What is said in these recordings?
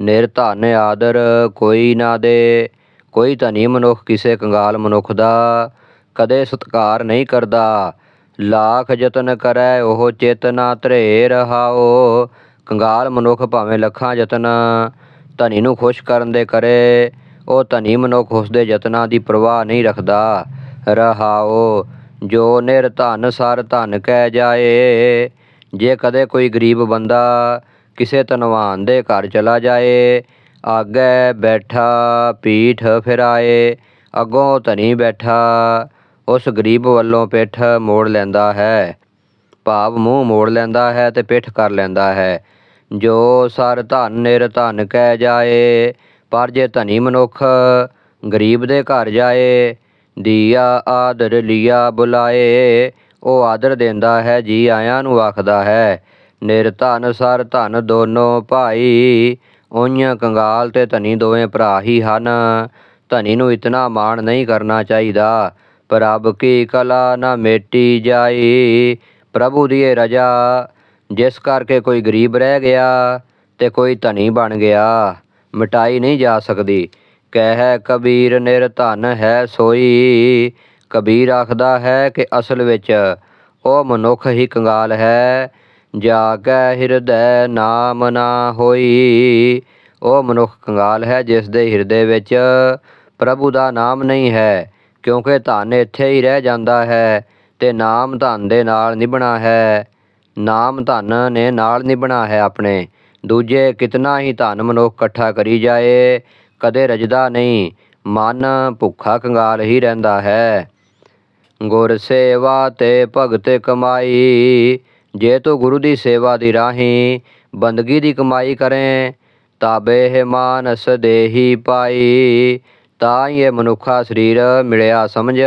ਨਿਰਧਨ ਆਦਰ, ਕੋਈ ਨਾ ਦੇ। ਕੋਈ ਧਨੀ ਮਨੁੱਖ ਕਿਸੇ ਕੰਗਾਲ ਮਨੁੱਖ ਦਾ, ਕਦੇ ਸਤਕਾਰ ਨਹੀਂ ਕਰਦਾ। ਲਾਖ ਯਤਨ ਕਰੈ, ਉਹ ਚਿਤ ਨਾ ਧਰੇ ਰਹਾਓ ਕੰਗਾਲ ਮਨੁੱਖ ਭਾਵੇਂ ਲੱਖਾਂ ਯਤਨ ਧਨੀ ਨੂੰ ਖੁਸ਼ ਕਰਨ ਦੇ ਕਰੇ, ਉਹ ਧਨੀ ਮਨੁੱਖ ਉਸ ਦੇ ਯਤਨਾਂ ਦੀ ਪਰਵਾਹ ਨਹੀਂ ਰੱਖਦਾ। ਰਹਾਓ, ਜੋ ਨਿਰਧਨ ਸਰ ਧਨ ਕਹਿ ਜਾਏ, ਜੇ ਕਦੇ ਕੋਈ ਗਰੀਬ ਬੰਦਾ ਕਿਸੇ ਧਨਵਾਨ ਦੇ ਘਰ ਚਲਾ ਜਾਏ, ਆਗੇ ਬੈਠਾ ਪੀਠ ਫਿਰਾਏ, ਅੱਗੋਂ ਧਨੀ ਬੈਠਾ, ਉਸ ਗਰੀਬ ਵੱਲੋਂ ਪਿੱਠ ਮੋੜ ਲੈਂਦਾ ਹੈ। ਭਾਵ ਮੂੰਹ ਮੋੜ ਲੈਂਦਾ ਹੈ ਤੇ ਪਿੱਠ ਕਰ ਲੈਂਦਾ ਹੈ। ਜੋ ਸਰ ਧਨ ਨਿਰ ਧਨ ਕਹਿ ਜਾਏ, ਪਰ ਜੇ ਧਨੀ ਮਨੁੱਖ ਗਰੀਬ ਦੇ ਘਰ ਜਾਏ, ਦੀਆ ਆਦਰ ਲਿਆ ਬੁਲਾਏ, ਉਹ ਆਦਰ ਦਿੰਦਾ ਹੈ, ਜੀ ਆਇਆਂ ਨੂੰ ਆਖਦਾ ਹੈ। ਨਿਰਧਨ ਸਰ ਧਨ ਦੋਨੋਂ ਭਾਈ ਉਈਆਂ ਕੰਗਾਲ ਤੇ ਧਨੀ ਦੋਵੇਂ ਭਰਾ ਹੀ ਹਨ। ਧਨੀ ਨੂੰ ਇਤਨਾ ਮਾਣ ਨਹੀਂ ਕਰਨਾ ਚਾਹੀਦਾ ਪ੍ਰਭ ਕੀ ਕਲਾ ਨਾ ਮੇਟੀ ਜਾਈ। ਪ੍ਰਭੂ ਦੀ ਇਹ ਰਜਾ, ਜਿਸ ਕਰਕੇ ਕੋਈ ਗਰੀਬ ਰਹਿ ਗਿਆ ਤੇ ਕੋਈ ਧਨੀ ਬਣ ਗਿਆ, ਮਿਟਾਈ ਨਹੀਂ ਜਾ ਸਕਦੀ। ਕਹਿ ਕਬੀਰ ਨਿਰਧਨ ਹੈ ਸੋਈ। ਕਬੀਰ ਆਖਦਾ ਹੈ ਕਿ ਅਸਲ ਵਿੱਚ ਉਹ ਮਨੁੱਖ ਹੀ ਕੰਗਾਲ ਹੈ। ਜਾ ਕੈ ਹਿਰਦੈ ਨਾਮ ਨਾ ਹੋਈ। ਉਹ ਮਨੁੱਖ ਕੰਗਾਲ ਹੈ, ਜਿਸ ਦੇ ਹਿਰਦੇ ਵਿੱਚ ਪ੍ਰਭੂ ਦਾ ਨਾਮ ਨਹੀਂ ਹੈ, ਕਿਉਂਕਿ ਧਨ ਇੱਥੇ ਹੀ ਰਹਿ ਜਾਂਦਾ ਹੈ ਤੇ ਨਾਮ ਧਨ ਦੇ ਨਾਲ ਨਿਭਣਾ ਹੈ। ਨਾਮ ਧਨ ਨੇ ਨਾਲ ਨਿਭਣਾ ਹੈ ਆਪਣੇ। ਦੂਜੇ, ਕਿਤਨਾ ਹੀ ਧਨ ਮਨੁੱਖ ਇਕੱਠਾ ਕਰੀ ਜਾਏ, ਕਦੇ ਰਜਦਾ ਨਹੀਂ। ਮਨ ਭੁੱਖਾ ਕੰਗਾਲ ਹੀ ਰਹਿੰਦਾ ਹੈ। ਗੁਰ ਸੇਵਾ ਤੇ ਭਗਤ ਕਮਾਈ ਜੇ ਤੂੰ ਗੁਰੂ ਦੀ ਸੇਵਾ ਦੀ ਰਾਹੀਂ ਬੰਦਗੀ ਦੀ ਕਮਾਈ ਕਰੇ ਤਾਬੇ ਮਾਨਸ ਦੇਹੀ ਪਾਈ, ਤਾਂ ਹੀ ਇਹ ਮਨੁੱਖਾ ਸਰੀਰ ਮਿਲਿਆ ਸਮਝ।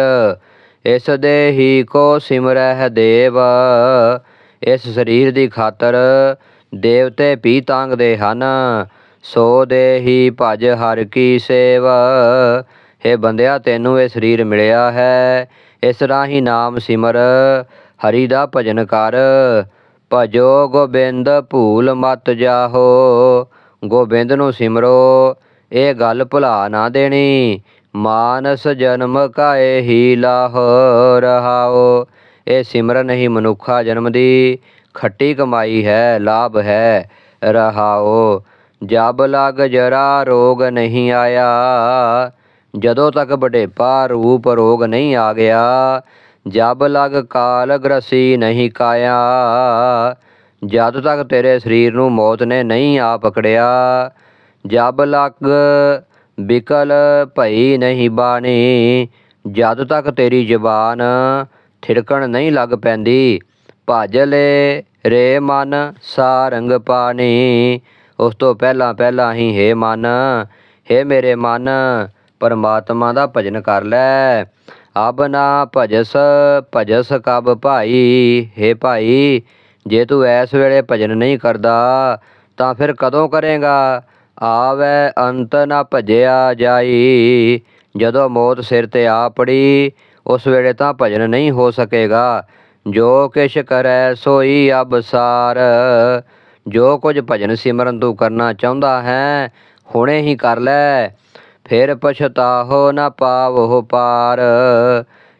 ਇਸ ਦੇਹੀ ਕੋ ਸਿਮਰਹਿ ਦੇਵ, ਇਸ ਸਰੀਰ ਦੀ ਖਾਤਰ ਦੇਵਤੇ ਪੀ ਤਾਂਗਦੇ ਹਨ। ਸੋ ਦੇਹੀ ਭਜ ਹਰ ਕੀ ਸੇਵ, ਹੈ ਬੰਦਿਆ, ਤੈਨੂੰ ਇਹ ਸਰੀਰ ਮਿਲਿਆ ਹੈ। ਇਸ ਰਾਹੀਂ ਨਾਮ ਸਿਮਰ ਹਰੀ ਦਾ ਭਜਨ ਕਰ। ਭਜੋ ਗੋਬਿੰਦ ਭੂਲ ਮਤ ਜਾਹੋ, ਗੋਬਿੰਦ ਨੂੰ ਸਿਮਰੋ, ਇਹ ਗੱਲ ਭੁਲਾ ਨਾ ਦੇਣੀ। ਮਾਨਸ ਜਨਮ ਕਾਏ ਹੀ ਲਾਹ ਰਹਾਓ ਇਹ ਸਿਮਰਨ ਹੀ ਮਨੁੱਖਾ ਜਨਮ ਦੀ। ਖੱਟੀ ਕਮਾਈ ਹੈ, ਲਾਭ ਹੈ, ਰਹਾਓ। ਜਬ ਲਗ ਜਰਾ ਰੋਗ ਨਹੀਂ ਆਇਆ, ਜਦੋਂ ਤੱਕ ਬਡੇਪਾ ਰੂਪ ਰੋਗ ਨਹੀਂ ਆ ਗਿਆ ਜਬ ਲਗ ਕਾਲ ਗ੍ਰਸੀ ਨਹੀਂ ਕਾਇਆ, ਜਦ ਤੱਕ ਤੇਰੇ ਸਰੀਰ ਨੂੰ ਮੌਤ ਨੇ ਨਹੀਂ ਆ ਪਕੜਿਆ, ਜਬ ਲਗ ਬਿਕਲ ਭਈ ਨਹੀਂ ਬਾਣੀ, ਜਦ ਤੱਕ ਤੇਰੀ ਜ਼ਬਾਨ ਥਿੜਕਣ ਨਹੀਂ ਲੱਗ ਪੈਂਦੀ, ਭਜ ਲੈ ਰੇ ਮਨ ਸਾਰੰਗ ਪਾਣੀ, ਉਸ ਤੋਂ ਪਹਿਲਾਂ ਪਹਿਲਾਂ ਹੀ ਹੈ ਮਨ, ਹੈ ਮੇਰੇ ਮਨ, ਪਰਮਾਤਮਾ ਦਾ ਭਜਨ ਕਰ ਲੈ। ਅਬ ਨਾ ਭਜਸ ਭਜਸ ਕਬ ਭਾਈ, ਹੈ ਭਾਈ, ਜੇ ਤੂੰ ਐਸ ਵੇਲੇ ਭਜਨ ਨਹੀਂ ਕਰਦਾ, ਤਾਂ ਫਿਰ ਕਦੋਂ ਕਰੇਗਾ? ਆਵੇ ਅੰਤ ਨਾ ਭਜਿਆ ਜਾਈ, ਜਦੋਂ ਮੌਤ ਸਿਰ ਤੇ ਆ ਪੜੀ, ਉਸ ਵੇਲੇ ਤਾਂ ਭਜਨ ਨਹੀਂ ਹੋ ਸਕੇਗਾ। ਜੋ ਕਿਛ ਕਰੈ ਸੋਈ ਅਬਸਾਰ ਜੋ ਕੁਝ ਭਜਨ ਸਿਮਰਨ ਤੂੰ ਕਰਨਾ ਚਾਹੁੰਦਾ ਹੈ, ਹੁਣੇ ਹੀ ਕਰ ਲੈ। ਫਿਰ ਪਛਤਾਹੋ ਨਾ ਪਾਵੋ ਪਾਰ।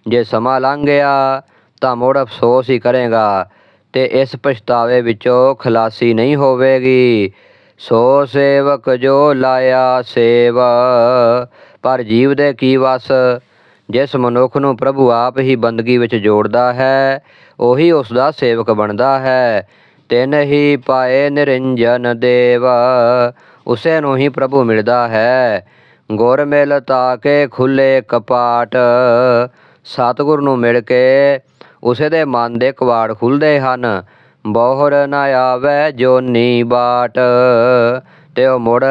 ਜੇ ਸਮਾਂ ਲੰਘ ਗਿਆ ਤਾਂ ਮੁੜ ਅਫਸੋਸ ਹੀ ਕਰੇਗਾ ਤੇ ਇਸ ਪਛਤਾਵੇ ਵਿੱਚੋਂ ਖਲਾਸੀ ਨਹੀਂ ਹੋਵੇਗੀ। ਸੋ ਸੇਵਕ ਜੋ ਲਾਇਆ ਸੇਵ, ਪਰ ਜੀਵ ਦੇ ਕੀ ਵਸ? ਜਿਸ ਮਨੁੱਖ ਨੂੰ ਪ੍ਰਭੂ ਆਪ ਹੀ ਬੰਦਗੀ ਵਿੱਚ ਜੋੜਦਾ ਹੈ, ਉਹੀ ਉਸ ਦਾ ਸੇਵਕ ਬਣਦਾ ਹੈ। ਤਿਨ ਹੀ ਪਾਏ ਨਿਰੰਜਨ ਦੇਵ, ਉਸੇ ਨੂੰ ਹੀ ਪ੍ਰਭੂ ਮਿਲਦਾ ਹੈ। ਗੁਰ ਮਿਲ ਤਾਕੇ ਖੁੱਲੇ ਕਪਾਟ। ਸਤਿਗੁਰ ਨੂੰ ਮਿਲ ਕੇ ਉਸੇ ਦੇ ਮਨ ਦੇ ਕਵਾੜ ਖੁੱਲਦੇ ਹਨ। ਬੋਹਰ ਨਾ ਆਵੇ ਜੋਨੀ ਬਾਟ। ਤੇ ਉਹ ਮੁੜ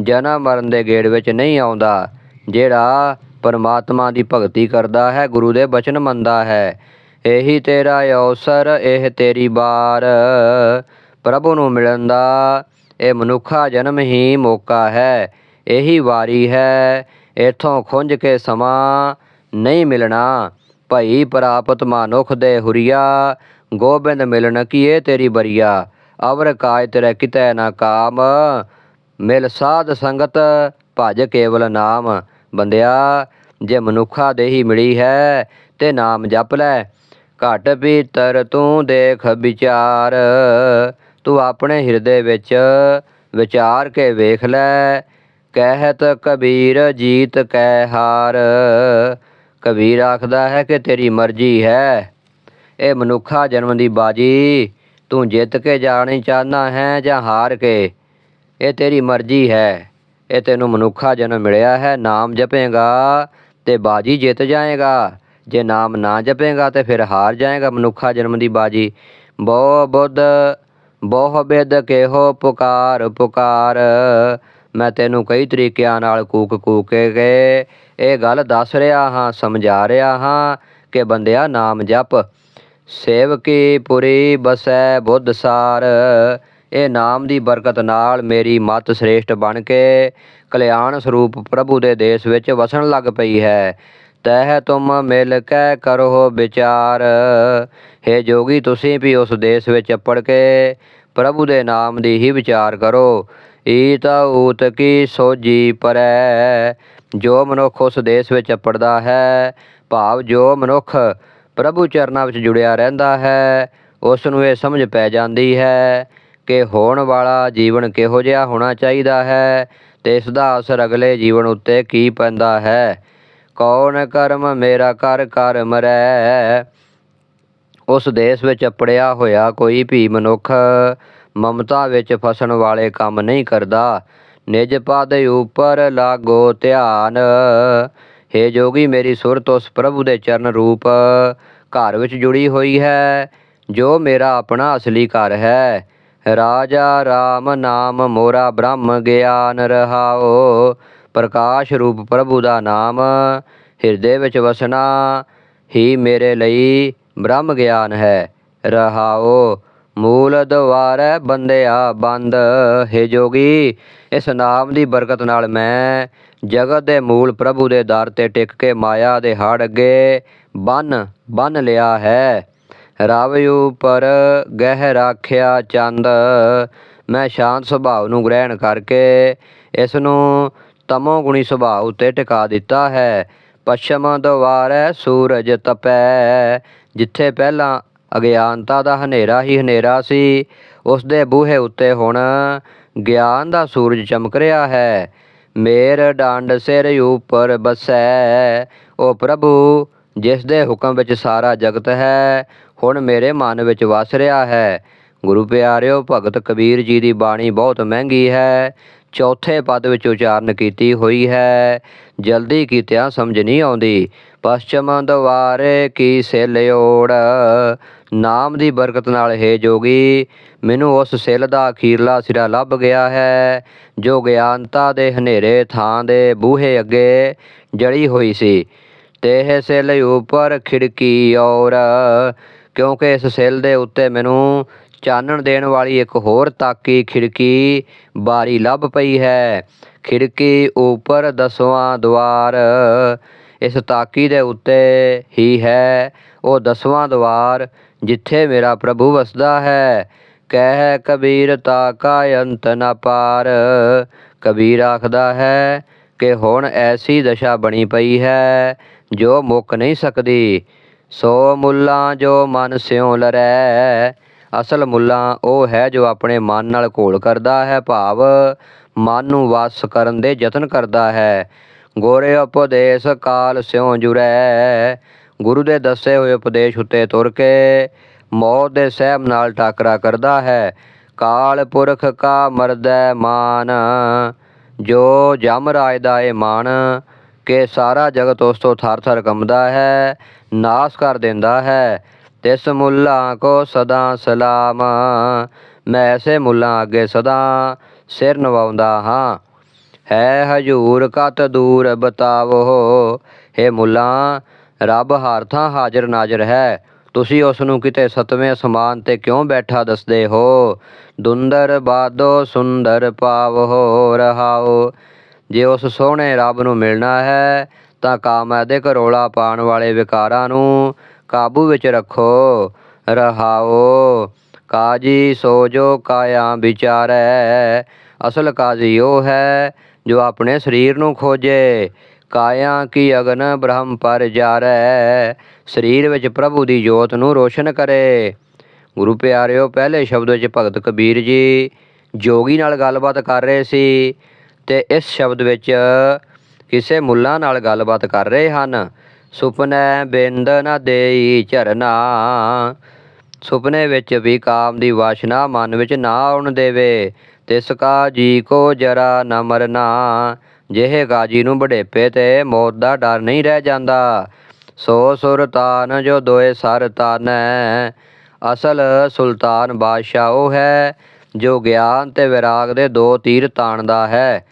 ਜਨਮ ਮਰਨ ਦੇ ਗੇੜ ਵਿੱਚ ਨਹੀਂ ਆਉਂਦਾ, ਜਿਹੜਾ ਪਰਮਾਤਮਾ ਦੀ ਭਗਤੀ ਕਰਦਾ ਹੈ, ਗੁਰੂ ਦੇ ਬਚਨ ਮੰਨਦਾ ਹੈ। ਇਹੀ ਤੇਰਾ ਅਵਸਰ, ਇਹ ਤੇਰੀ ਬਾਰ। ਪ੍ਰਭੂ ਨੂੰ ਮਿਲਣ ਦਾ ਇਹ ਮਨੁੱਖਾ ਜਨਮ ਹੀ ਮੌਕਾ ਹੈ। ਇਹੀ ਵਾਰੀ ਹੈ। ਇਥੋਂ ਖੁੰਝ ਕੇ ਸਮਾਂ ਨਹੀਂ ਮਿਲਣਾ। ਭਈ ਪ੍ਰਾਪਤ ਮਾਨੁਖ ਦੇ ਹੁਰੀਆ, ਗੋਬਿੰਦ ਮਿਲਣ ਕੀਏ ਤੇਰੀ ਬਰੀਆ। ਅਵਰ ਕਾਜ ਤੇਰੇ ਕਿਤੈ ਨਾ ਕਾਮ, ਮਿਲ ਸਾਧ ਸੰਗਤ ਭਜ ਕੇਵਲ ਨਾਮ। ਬੰਦਿਆ, ਜੇ ਮਨੁੱਖਾ ਦੇਹੀ ਮਿਲੀ ਹੈ, ਤੇ ਨਾਮ ਜਪ ਲੈ। ਘਟ ਭੀਤਰ ਤੂੰ ਦੇਖ ਵਿਚਾਰ। ਤੂੰ ਆਪਣੇ ਹਿਰਦੇ ਵਿੱਚ ਵਿਚਾਰ ਕੇ ਵੇਖ ਲੈ। ਕਹਿਤ ਕਬੀਰ ਜੀਤ ਕੈ ਹਾਰ। ਕਬੀਰ ਆਖਦਾ ਹੈ ਕਿ ਤੇਰੀ ਮਰਜ਼ੀ ਹੈ। ਇਹ ਮਨੁੱਖਾ ਜਨਮ ਦੀ ਬਾਜੀ। ਤੂੰ ਜਿੱਤ ਕੇ ਜਾਣੀ ਚਾਹਨਾ ਹੈ ਜਾਂ ਹਾਰ ਕੇ? ਇਹ ਤੇਰੀ ਮਰਜ਼ੀ ਹੈ। ਇਹ ਤੈਨੂੰ ਮਨੁੱਖਾ ਜਨਮ ਮਿਲਿਆ ਹੈ। ਨਾਮ ਜਪੇਗਾ ਤੇ ਬਾਜੀ ਜਿੱਤ ਜਾਏਗਾ। ਜੇ ਨਾਮ ਨਾ ਜਪੇਗਾ ਤੇ ਫਿਰ ਹਾਰ ਜਾਏਗਾ ਮਨੁੱਖਾ ਜਨਮ ਦੀ ਬਾਜੀ। ਬਹੁ ਬੁੱਧ, ਬਹੁ ਬੇਦ ਕੇਹੋ ਪੁਕਾਰ ਪੁਕਾਰ। ਮੈਂ ਤੈਨੂੰ ਕਈ ਤਰੀਕਿਆਂ ਨਾਲ ਕੂਕ ਕੂਕ ਕੇ ਇਹ ਗੱਲ ਦੱਸ ਰਿਹਾ ਹਾਂ, ਸਮਝਾ ਰਿਹਾ ਹਾਂ ਕਿ ਬੰਦਿਆ ਨਾਮ ਜਪ। ਸੇਵਕੀ ਪੁਰੀ ਬਸੈ ਬੁੱਧ ਸਾਰ। ਇਹ ਨਾਮ ਦੀ ਬਰਕਤ ਨਾਲ ਮੇਰੀ ਮਤ ਸ੍ਰੇਸ਼ਟ ਬਣ ਕੇ ਕਲਿਆਣ ਸਰੂਪ ਪ੍ਰਭੂ ਦੇ ਦੇਸ਼ ਵਿੱਚ ਵਸਣ ਲੱਗ ਪਈ ਹੈ। ਤਹਿ ਤੁਮ ਮਿਲ ਕੇ ਕਰੋ ਵਿਚਾਰ। हे ਜੋਗੀ, ਤੁਸੀਂ ਵੀ ਉਸ ਦੇਸ਼ ਵਿੱਚ ਅੱਪੜ ਕੇ ਪ੍ਰਭੂ ਦੇ ਨਾਮ ਦੀ ਹੀ ਵਿਚਾਰ ਕਰੋ। ਈਤ ਊਤ ਕੀ ਸੋਜੀ ਪਰੈ, ਜੋ ਮਨੁੱਖ ਉਸ ਦੇਸ਼ ਵਿੱਚ ਅਪੜਦਾ ਹੈ, ਭਾਵ ਜੋ ਮਨੁੱਖ ਪ੍ਰਭੂ ਚਰਨਾਂ ਵਿੱਚ ਜੁੜਿਆ ਰਹਿੰਦਾ ਹੈ, ਉਸ ਨੂੰ ਇਹ ਸਮਝ ਪੈ ਜਾਂਦੀ ਹੈ ਕਿ ਹੋਣ ਵਾਲਾ ਜੀਵਨ ਕਿਹੋ ਜਿਹਾ ਹੋਣਾ ਚਾਹੀਦਾ ਹੈ ਤੇ ਇਸ ਦਾ ਅਸਰ ਅਗਲੇ ਜੀਵਨ ਉੱਤੇ ਕੀ ਪੈਂਦਾ ਹੈ। ਕੌਣ ਕਰਮ ਮੇਰਾ ਕਰ ਕਰ ਮਰੈ, ਉਸ ਦੇਸ਼ ਵਿੱਚ ਅਪੜਿਆ ਹੋਇਆ ਕੋਈ ਵੀ ਮਨੁੱਖ ਮਮਤਾ ਵਿੱਚ ਫਸਣ ਵਾਲੇ ਕੰਮ ਨਹੀਂ ਕਰਦਾ। ਨਿਜ ਪਦ ਉਪਰ ਲਾਗੋ ਧਿਆਨ। हे ਜੋਗੀ, ਮੇਰੀ ਸੁਰਤ ਉਸ ਪ੍ਰਭੂ ਦੇ ਚਰਨ ਰੂਪ। ਘਰ ਵਿੱਚ ਜੁੜੀ ਹੋਈ ਹੈ, ਜੋ ਮੇਰਾ ਆਪਣਾ ਅਸਲੀ ਘਰ ਹੈ। ਰਾਜਾ RAM ਨਾਮ, ਮੋਰਾ ਬ੍ਰਹਮ ਗਿਆਨ ਰਹਾਓ। ਪ੍ਰਕਾਸ਼ ਰੂਪ ਪ੍ਰਭੂ ਦਾ ਨਾਮ। ਹਿਰਦੇ ਵਿੱਚ ਵਸਣਾ ਹੀ ਮੇਰੇ ਲਈ ਬ੍ਰਹਮ ਗਿਆਨ ਹੈ। ਰਹਾਓ। ਮੂਲ ਦਵਾਰੈ ਬੰਦਿਆ ਬੰਦ, ਹੈ ਜੋਗੀ, ਇਸ ਨਾਮ ਦੀ ਬਰਕਤ ਨਾਲ ਮੈਂ ਜਗਤ ਦੇ ਮੂਲ ਪ੍ਰਭੂ ਦੇ ਦਰ ਤੇ ਟਿਕ ਕੇ ਮਾਇਆ ਦੇ ਹੜ ਅੱਗੇ ਬੰਨ ਬੰਨ ਲਿਆ ਹੈ। ਰਵ ਉਪਰ ਗਹਿ ਰਾਖਿਆ ਚੰਦ, ਮੈਂ ਸ਼ਾਂਤ ਸੁਭਾਅ ਨੂੰ ਗ੍ਰਹਿਣ ਕਰਕੇ ਇਸ ਨੂੰ ਤਮੋ ਗੁਣੀ ਸੁਭਾਅ ਉਤੇ ਟਿਕਾ ਦਿੱਤਾ ਹੈ। ਪਛਮ ਦਵਾਰੈ ਸੂਰਜ ਤਪੈ, ਜਿੱਥੇ ਪਹਿਲਾਂ ਅਗਿਆਨਤਾ ਦਾ ਹਨੇਰਾ ਹੀ ਹਨੇਰਾ ਸੀ। ਉਸ ਦੇ ਬੂਹੇ ਉੱਤੇ ਹੁਣ ਗਿਆਨ ਦਾ ਸੂਰਜ ਚਮਕ ਰਿਹਾ ਹੈ। ਮੇਰ ਡੰਡ ਸਿਰ ਉਪਰ ਬਸੈ। ਉਹ ਪ੍ਰਭੂ, ਜਿਸ ਦੇ ਹੁਕਮ ਵਿੱਚ ਸਾਰਾ ਜਗਤ ਹੈ, ਹੁਣ ਮੇਰੇ ਮਨ ਵਿੱਚ ਵਸ ਰਿਹਾ ਹੈ। ਗੁਰੂ ਪਿਆਰਿਓ, ਭਗਤ ਕਬੀਰ ਜੀ ਦੀ ਬਾਣੀ ਬਹੁਤ ਮਹਿੰਗੀ ਹੈ। ਚੌਥੇ ਪਦ ਵਿੱਚ ਉਚਾਰਨ ਕੀਤੀ ਹੋਈ ਹੈ। ਜਲਦੀ ਕੀਤਿਆਂ ਸਮਝ ਨਹੀਂ ਆਉਂਦੀ। ਪਛਮ ਦਵਾਰੇ ਕੀ ਸੇਲਿਓੜ ਨਾਮ ਦੀ ਬਰਕਤ ਨਾਲ ਹੈ ਜੋਗੀ, ਮੈਨੂੰ ਉਸ ਸਿੱਲ ਦਾ ਅਖੀਰਲਾ ਸਿਰਾ ਲੱਭ ਗਿਆ ਹੈ, ਜੋ ਗਿਆਨਤਾ ਦੇ ਹਨੇਰੇ ਥਾਂ ਦੇ ਬੂਹੇ ਅੱਗੇ ਜੜੀ ਹੋਈ ਸੀ। ਤੇ ਇਹ ਸਿਲ ਉੱਪਰ ਖਿੜਕੀ ਔਰ, ਕਿਉਂਕਿ ਇਸ ਸਿੱਲ ਦੇ ਉੱਤੇ ਮੈਨੂੰ ਚਾਨਣ ਦੇਣ ਵਾਲੀ ਇੱਕ ਹੋਰ ਤਾਕੀ ਖਿੜਕੀ ਬਾਰੀ ਲੱਭ ਪਈ ਹੈ। ਖਿੜਕੀ ਉੱਪਰ ਦਸਵਾਂ ਦਵਾਰ ਇਸ ਤਾਕੀ ਦੇ ਉੱਤੇ ਹੀ ਹੈ। ਉਹ ਦਸਵਾਂ ਦਵਾਰ ਜਿੱਥੇ ਮੇਰਾ ਪ੍ਰਭੂ ਵਸਦਾ ਹੈ। ਕਹਿ ਕਬੀਰ ਤਾ ਕਾ ਅੰਤ ਨ ਪਾਰ। ਕਬੀਰ ਆਖਦਾ ਹੈ ਕਿ ਹੁਣ ਐਸੀ ਦਸ਼ਾ ਬਣੀ ਪਈ ਹੈ ਜੋ ਮੁੱਕ ਨਹੀਂ ਸਕਦੀ। ਸੋ ਮੁੱਲਾ ਜੋ ਮਨ ਸਿਉ ਲਰੈ। ਅਸਲ ਮੁੱਲਾ ਉਹ ਹੈ ਜੋ ਆਪਣੇ ਮਨ ਨਾਲ ਘੋਲ ਕਰਦਾ ਹੈ ਭਾਵ ਮਨ ਨੂੰ ਵਾਸ ਕਰਨ ਦੇ ਯਤਨ ਕਰਦਾ ਹੈ। ਗੋਰੇ ਉਪਦੇਸ਼ ਕਾਲ ਸਿਉ ਜੁਰੈ। ਗੁਰੂ ਦੇ ਦੱਸੇ ਹੋਏ ਉਪਦੇਸ਼ ਉੱਤੇ ਤੁਰ ਕੇ ਮੌਤ ਦੇ ਸਹਿਮ ਨਾਲ ਟਾਕਰਾ ਕਰਦਾ ਹੈ। ਕਾਲ ਪੁਰਖ ਕਾ ਮਰਦੈ ਮਾਨ, ਜੋ ਜਮ ਰਾਜ ਦਾ ਇਹ ਮਾਨ, ਕਿ ਸਾਰਾ ਜਗਤ ਉਸ ਤੋਂ ਥਰ ਥਰ ਕੰਬਦਾ ਹੈ, ਨਾਸ ਕਰ ਦਿੰਦਾ ਹੈ। ਤਿਸ ਮੁੱਲਾ ਕੋ ਸਦਾ ਸਲਾਮ, ਮੈਂ ਐਸੇ ਮੁੱਲਾ ਅੱਗੇ ਸਦਾ ਸਿਰ ਨਵਾਉਂਦਾ ਹਾਂ। ਹੈ ਹਜੂਰ ਕਤ ਦੂਰ ਬਤਾਵੋ हे ਮੁੱਲਾ, ਰੱਬ ਹਰ ਥਾਂ ਹਾਜ਼ਰ ਨਾਜ਼ਰ ਹੈ। ਤੁਸੀਂ ਉਸ ਨੂੰ ਕਿਤੇ ਸਤਵੇਂ ਅਸਮਾਨ ਤੇ ਕਿਉਂ ਬੈਠਾ ਦੱਸਦੇ ਹੋ? ਦੁੰਦਰ ਬਾਦੋ ਸੁੰਦਰ ਪਾਵੋ ਰਹਾਓ। ਜੇ ਉਸ ਸੋਹਣੇ ਰੱਬ ਨੂੰ ਮਿਲਣਾ ਹੈ, ਤਾਂ ਕਾਮੈ ਦੇ ਘਰੋਲਾ ਪਾਣ ਵਾਲੇ ਵਿਕਾਰਾਂ ਨੂੰ ਕਾਬੂ ਵਿੱਚ ਰੱਖੋ, ਰਹਾਓ। ਕਾਜੀ ਸੋਜੋ ਕਾਇਆ ਵਿਚਾਰੈ, ਅਸਲ ਕਾਜੀ ਉਹ ਹੈ ਜੋ ਆਪਣੇ ਸਰੀਰ ਨੂੰ ਖੋਜੇ, ਕਾਇਆ ਕੀ ਅਗਨ ਬ੍ਰਹਮ ਪਰ ਜਾਰੈ, ਸਰੀਰ ਵਿੱਚ ਪ੍ਰਭੂ ਦੀ ਜੋਤ ਨੂੰ ਰੋਸ਼ਨ ਕਰੇ। ਗੁਰੂ ਪਿਆਰਿਓ, ਪਹਿਲੇ ਸ਼ਬਦ ਵਿੱਚ ਭਗਤ ਕਬੀਰ ਜੀ ਜੋਗੀ ਨਾਲ ਗੱਲਬਾਤ ਕਰ ਰਹੇ ਸੀ ਤੇ ਇਸ ਸ਼ਬਦ ਵਿੱਚ ਕਿਸੇ ਮੁੱਲਾ ਨਾਲ ਗੱਲਬਾਤ ਕਰ ਰਹੇ ਹਨ। ਸੁਪਨੇ ਬਿੰਦ ਨ ਦੇਈ ਝਰਨਾ, ਸੁਪਨੇ ਵਿੱਚ ਵੀ ਕਾਮ ਦੀ ਵਾਸ਼ਨਾ ਮਨ ਵਿੱਚ ਨਾ ਆਉਣ ਦੇਵੇ। ਤਿਸਕਾ ਜੀ ਕੋ ਜਰਾ ਨ ਮਰਨਾ। ਜਿਹੇ ਗਾਜੀ ਨੂੰ ਬੜੇਪੇ ਤੇ ਮੌਤ ਦਾ ਡਰ ਨਹੀਂ ਰਹਿ ਜਾਂਦਾ। ਸੋ ਸੁਰ ਤਾਨ ਜੋ ਦੋਏ ਸਰ ਤਾਨ। ਅਸਲ ਸੁਲਤਾਨ ਬਾਦਸ਼ਾਹ ਉਹ ਹੈ ਜੋ ਗਿਆਨ ਤੇ ਵਿਰਾਗ ਦੇ ਦੋ ਤੀਰ ਤਾਣਦਾ ਹੈ।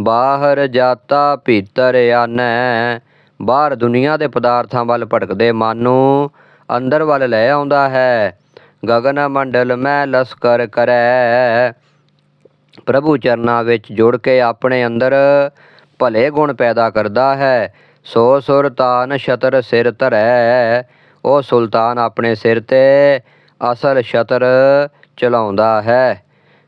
ਬਾਹਰ ਜਾਤਾ ਭੀਤਰ ਆਨੈ। ਬਾਹਰ ਦੁਨੀਆ ਦੇ ਪਦਾਰਥਾਂ ਵੱਲ ਭਟਕਦੇ ਮਨ। ਨੂੰ ਅੰਦਰ ਵੱਲ ਲੈ ਆਉਂਦਾ ਹੈ। ਗਗਨ ਮੰਡਲ ਮੈਂ ਲਸਕਰ ਕਰੈ। ਪ੍ਰਭੂ ਚਰਨਾਂ ਵਿੱਚ ਜੁੜ ਕੇ ਆਪਣੇ ਅੰਦਰ ਭਲੇ ਗੁਣ ਪੈਦਾ ਕਰਦਾ ਹੈ। ਸੋ ਸੁਰਤਾਨ ਛਤਰ ਸਿਰ ਧਰੈ, ਉਹ ਸੁਲਤਾਨ ਆਪਣੇ ਸਿਰ ਤੇ ਅਸਲ ਛਤਰ ਚਲਾਉਂਦਾ ਹੈ।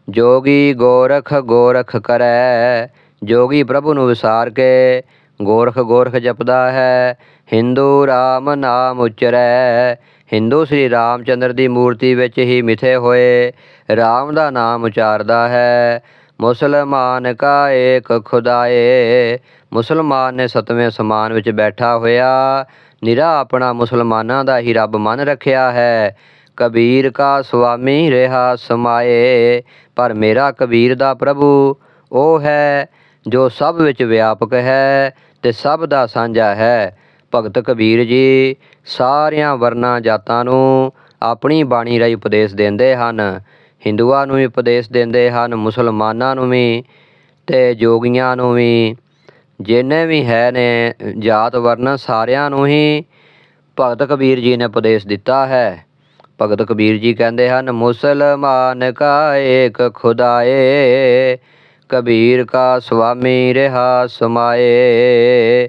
ਜੋਗੀ ਗੋਰਖ ਗੋਰਖ ਕਰੈ, ਜੋਗੀ ਪ੍ਰਭੂ ਨੂੰ ਵਿਸਾਰ ਕੇ ਗੋਰਖ ਗੋਰਖ ਜਪਦਾ ਹੈ। ਹਿੰਦੂ ਰਾਮ ਨਾਮ ਉਚਰੈ ਹਿੰਦੂ ਸ੍ਰੀ ਰਾਮਚੰਦਰ ਦੀ ਮੂਰਤੀ ਵਿੱਚ ਹੀ ਮਿਥੇ ਹੋਏ ਰਾਮ ਦਾ ਨਾਮ ਉਚਾਰਦਾ ਹੈ। ਮੁਸਲਮਾਨ ਕਾ ਏਕ ਖੁਦਾਏ, ਮੁਸਲਮਾਨ ਨੇ ਸਤਵੇਂ ਸਮਾਨ ਵਿੱਚ ਬੈਠਾ ਹੋਇਆ। ਨਿਰਾ ਆਪਣਾ ਮੁਸਲਮਾਨਾਂ ਦਾ ਹੀ ਰੱਬ ਮੰਨ ਰੱਖਿਆ ਹੈ। ਕਬੀਰ ਕਾ ਸੁਆਮੀ ਰਿਹਾ ਸਮਾਏ, ਪਰ ਮੇਰਾ ਕਬੀਰ ਦਾ ਪ੍ਰਭੂ ਉਹ ਹੈ ਜੋ ਸਭ ਵਿੱਚ ਵਿਆਪਕ ਹੈ ਤੇ ਸਭ ਦਾ ਸਾਂਝਾ ਹੈ। ਭਗਤ ਕਬੀਰ ਜੀ, ਸਾਰਿਆਂ ਵਰਨਾਂ ਜਾਤਾਂ ਨੂੰ ਆਪਣੀ ਬਾਣੀ ਰਾਹੀਂ ਉਪਦੇਸ਼ ਦਿੰਦੇ ਹਨ। ਹਿੰਦੂਆਂ ਨੂੰ ਵੀ ਉਪਦੇਸ਼ ਦਿੰਦੇ ਹਨ, ਮੁਸਲਮਾਨਾਂ ਨੂੰ ਵੀ ਤੇ ਜੋਗੀਆਂ ਨੂੰ ਵੀ। ਜਿੰਨੇ ਵੀ ਹੈ ਨੇ ਜਾਤ ਵਰਨ, ਸਾਰਿਆਂ ਨੂੰ ਹੀ ਭਗਤ ਕਬੀਰ ਜੀ ਨੇ ਉਪਦੇਸ਼ ਦਿੱਤਾ ਹੈ। ਭਗਤ ਕਬੀਰ ਜੀ ਕਹਿੰਦੇ ਹਨ, ਮੁਸਲਮਾਨ ਕਾ ਏਕ ਖੁਦਾਏ, ਕਬੀਰ ਕਾ ਸੁਆਮੀ ਰਹਾ ਸਮਾਏ।